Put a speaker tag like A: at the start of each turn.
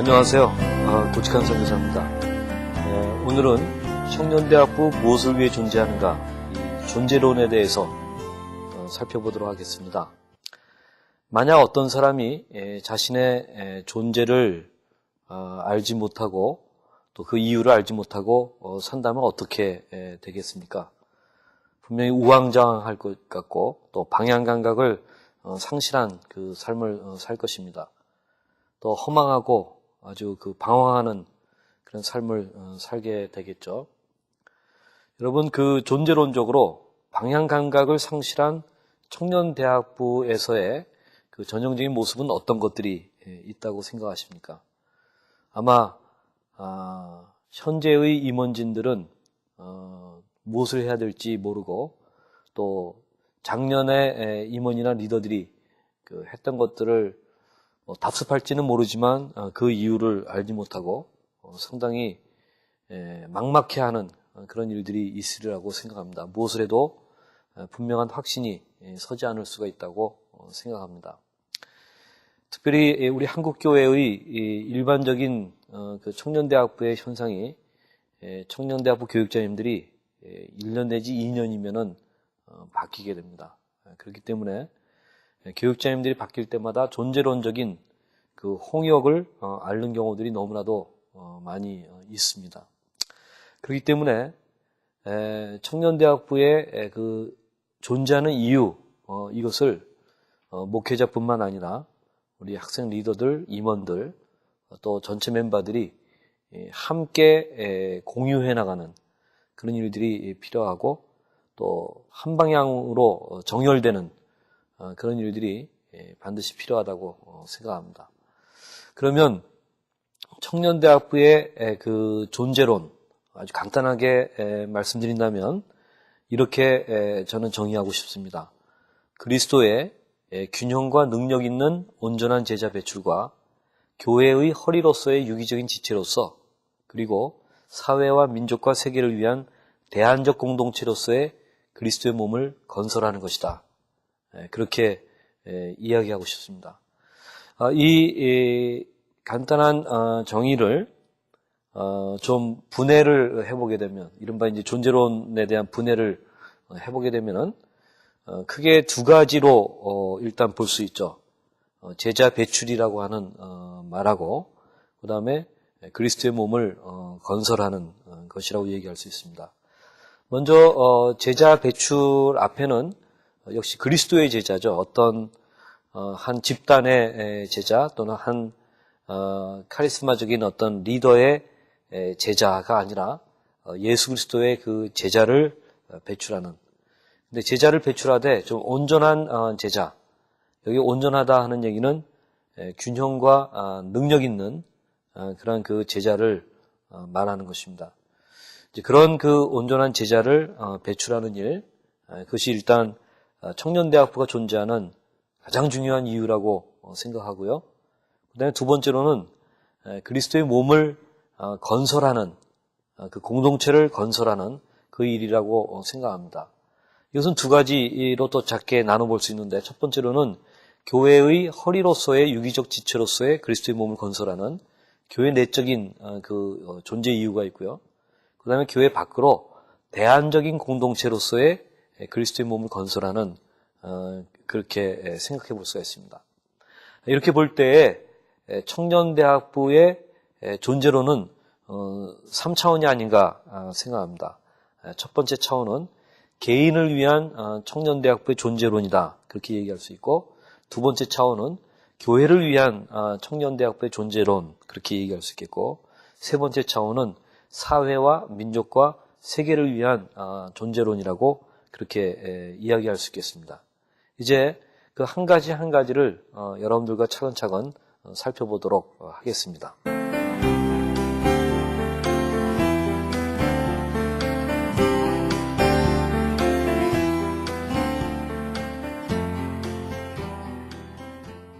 A: 안녕하세요. 아, 고직한 선교사입니다. 어, 오늘은 청년대학부 무엇을 위해 존재하는가 이 존재론에 대해서 어, 살펴보도록 하겠습니다. 만약 어떤 사람이 에, 자신의 에, 존재를 어, 알지 못하고 또 그 이유를 알지 못하고 어, 산다면 어떻게 에, 되겠습니까? 분명히 우왕좌왕할 것 같고 또 방향 감각을 어, 상실한 그 삶을 어, 살 것입니다. 또 허망하고 아주 그 방황하는 그런 삶을 어, 살게 되겠죠. 여러분 그 존재론적으로 방향 감각을 상실한 청년 대학부에서의 그 전형적인 모습은 어떤 것들이 예, 있다고 생각하십니까? 아마 아, 현재의 임원진들은 어, 무엇을 해야 될지 모르고 또 작년에 에, 임원이나 리더들이 그 했던 것들을 뭐 답습할지는 모르지만 어, 그 이유를 알지 못하고 어, 상당히 에, 막막해하는 어, 그런 일들이 있으리라고 생각합니다. 무엇을 해도 어, 분명한 확신이 에, 서지 않을 수가 있다고 어, 생각합니다. 특별히 에, 우리 한국 교회의 이 일반적인 어, 그 청년대학부의 현상이 에, 청년대학부 교육자님들이 에, 1년 내지 2년이면은 어, 바뀌게 됩니다. 에, 그렇기 때문에 에, 교육자님들이 바뀔 때마다 존재론적인 그 홍역을 어, 앓는 경우들이 너무나도 어, 많이 어, 있습니다. 그렇기 때문에 에, 청년대학부의 에, 그 존재하는 이유 어, 이것을 어, 목회자뿐만 아니라 우리 학생 리더들, 임원들, 어, 또 전체 멤버들이 예, 함께 에, 공유해 나가는 그런 일들이 필요하고 또 한 방향으로 어, 정열되는 어, 그런 일들이 예, 반드시 필요하다고 어, 생각합니다. 그러면 청년대학부의 에, 그 존재론 아주 간단하게 에, 말씀드린다면 이렇게 에, 저는 정의하고 싶습니다. 그리스도의 에, 균형과 능력 있는 온전한 제자 배출과 교회의 허리로서의 유기적인 지체로서 그리고 사회와 민족과 세계를 위한 대안적 공동체로서의 그리스도의 몸을 건설하는 것이다. 에, 그렇게 에, 이야기하고 싶습니다. 아, 이 에, 간단한 어, 정의를 어, 좀 분해를 해보게 되면 이른바 이제 존재론에 대한 분해를 어, 해보게 되면은 어, 크게 두 가지로 어, 일단 볼 수 있죠. 어, 제자 배출이라고 하는 어, 말하고 그 다음에 그리스도의 몸을 어, 건설하는 어, 것이라고 얘기할 수 있습니다. 먼저 어, 제자 배출 앞에는 역시 그리스도의 제자죠. 어떤 어, 한 집단의 에, 제자 또는 한 어, 카리스마적인 어떤 리더의 에, 제자가 아니라 어, 예수 그리스도의 그 제자를 어, 배출하는. 근데 제자를 배출하되 좀 온전한 어, 제자. 여기 온전하다 하는 얘기는 에, 균형과 아, 능력 있는 아, 그런 그 제자를 어, 말하는 것입니다. 그런 그 온전한 제자를 어, 배출하는 일, 아, 그것이 일단 아, 청년대학부가 존재하는 가장 중요한 이유라고 어, 생각하고요. 그 다음에 두 번째로는 에, 그리스도의 몸을 어, 건설하는 어, 그 공동체를 건설하는 그 일이라고 어, 생각합니다. 이것은 두 가지로 또 작게 나눠볼 수 있는데 첫 번째로는 교회의 허리로서의 유기적 지체로서의 그리스도의 몸을 건설하는 교회 내적인 어, 그 어, 존재 이유가 있고요. 그 다음에 교회 밖으로 대안적인 공동체로서의 에, 그리스도의 몸을 건설하는 어, 그렇게 에, 생각해 볼 수가 있습니다. 이렇게 볼 때에 에, 청년대학부의 에, 존재로는 어, 3차원이 아닌가 아, 생각합니다. 에, 첫 번째 차원은 개인을 위한 어, 청년대학부의 존재론이다. 그렇게 얘기할 수 있고 두 번째 차원은 교회를 위한 어, 청년대학부의 존재론 그렇게 얘기할 수 있겠고 세 번째 차원은 사회와 민족과 세계를 위한 어, 존재론이라고 그렇게 에, 이야기할 수 있겠습니다. 이제 그 한 가지 한 가지를 어, 여러분들과 차근차근 어, 살펴보도록 어, 하겠습니다.